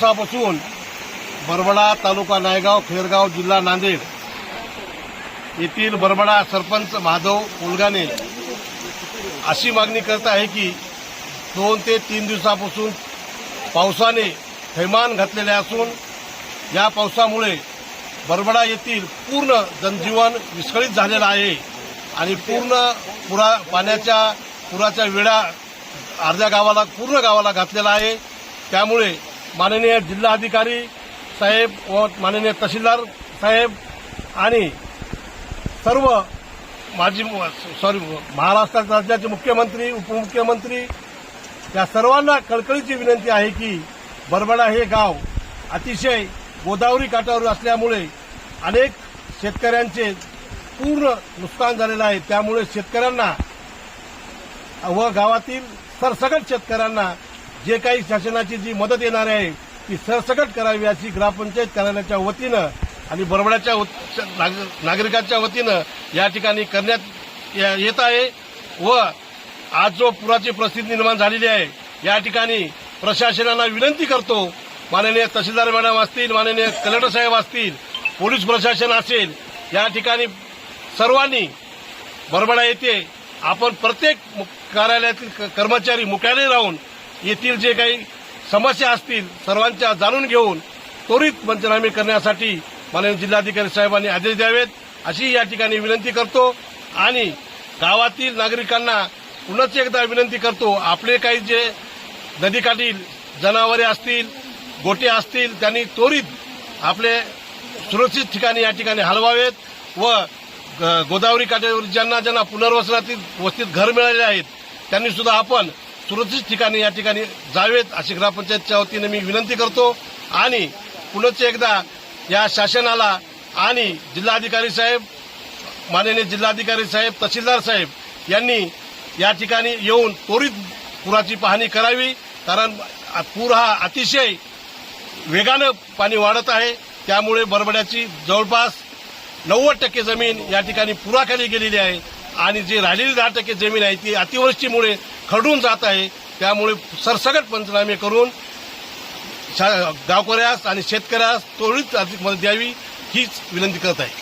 दिवसापासून बरबडा तालुका नायगाव खेरगाव जिल्हा नांदेड येथील बरबडा सरपंच माधव कोलगाने अशी मागणी करत आहे की दोन ते तीन दिवसापासून पावसाने थैमान घातलेले असून या पावसामुळे बरबडा येथील पूर्ण जनजीवन विस्कळीत झालेलं आहे आणि पूर्ण पुरा पाण्याच्या पुराच्या वेळा अर्ध्या गावाला पूर्ण गावाला घातलेला आहे. त्यामुळे माननीय जिल्हाधिकारी साहेब व माननीय तहसीलदार साहेब आणि सर्व माजी सॉरी महाराष्ट्र राज्याचे मुख्यमंत्री उपमुख्यमंत्री या सर्वांना कळकळीची विनंती आहे की बरबडा हे गाव अतिशय गोदावरी काठावर असल्यामुळे अनेक शेतकऱ्यांचे पूर्ण नुकसान झालेलं आहे. त्यामुळे शेतकऱ्यांना व गावातील सरसकट शेतकऱ्यांना जे काही शासनाची जी मदत येणार आहे ती सरसकट करावी अशी ग्रामपंचायत कार्यालयाच्या वतीनं आणि बरबड्याच्या नाग- नागरिकांच्या वतीनं या ठिकाणी करण्यात येत आहे व आज जो पुराची परिस्थिती निर्माण झालेली आहे या ठिकाणी प्रशासनाला विनंती करतो माननीय तहसीलदार मॅडम असतील माननीय कलेक्टर साहेब असतील पोलीस प्रशासन असेल या ठिकाणी सर्वांनी बरबडा येथे आपण प्रत्येक कार्यालयातील क- कर्मचारी मुख्यालय राहून येथील जे काही समस्या असतील सर्वांच्या जाणून घेऊन त्वरित पंचनामे करण्यासाठी माननीय जिल्हाधिकारी साहेबांनी आदेश द्यावेत. अशी या ठिकाणी विनंती करतो आणि गावातील नागरिकांना पुनच एकदा विनंती करतो आपले काही जे नदीकाठील जनावरे असतील गोटे असतील त्यांनी त्वरित आपले सुरक्षित ठिकाणी या ठिकाणी हलवावेत व ग- गोदावरी काठावर ज्यांना ज्यांना पुनर्वसनातील वस्तीत घर मिळाले आहेत त्यांनी सुद्धा आपण सुरक्षित ठिकाणी या ठिकाणी जावेत अशी ग्रामपंचायतच्या वतीने मी विनंती करतो. आणि पुनच एकदा या शासनाला आणि जिल्हाधिकारी साहेब माननीय जिल्हाधिकारी साहेब तहसीलदार साहेब यांनी या ठिकाणी येऊन त्वरित पुराची पाहणी करावी. कारण पूर हा अतिशय वेगानं पाणी वाढत आहे. त्यामुळे बरबड्याची जवळपास नव्वद टक्के जमीन या ठिकाणी पुराखाली गेलेली आहे. आणि जी राहिलेली दहा टक्के जमीन आहे ती अतिवृष्टीमुळे खरडून जात आहे. त्यामुळे सरसकट पंचनामे करून शा- गावकऱ्यास आणि शेतकऱ्यास त्वरित आर्थिक मदत द्यावी हीच विनंती करत आहे.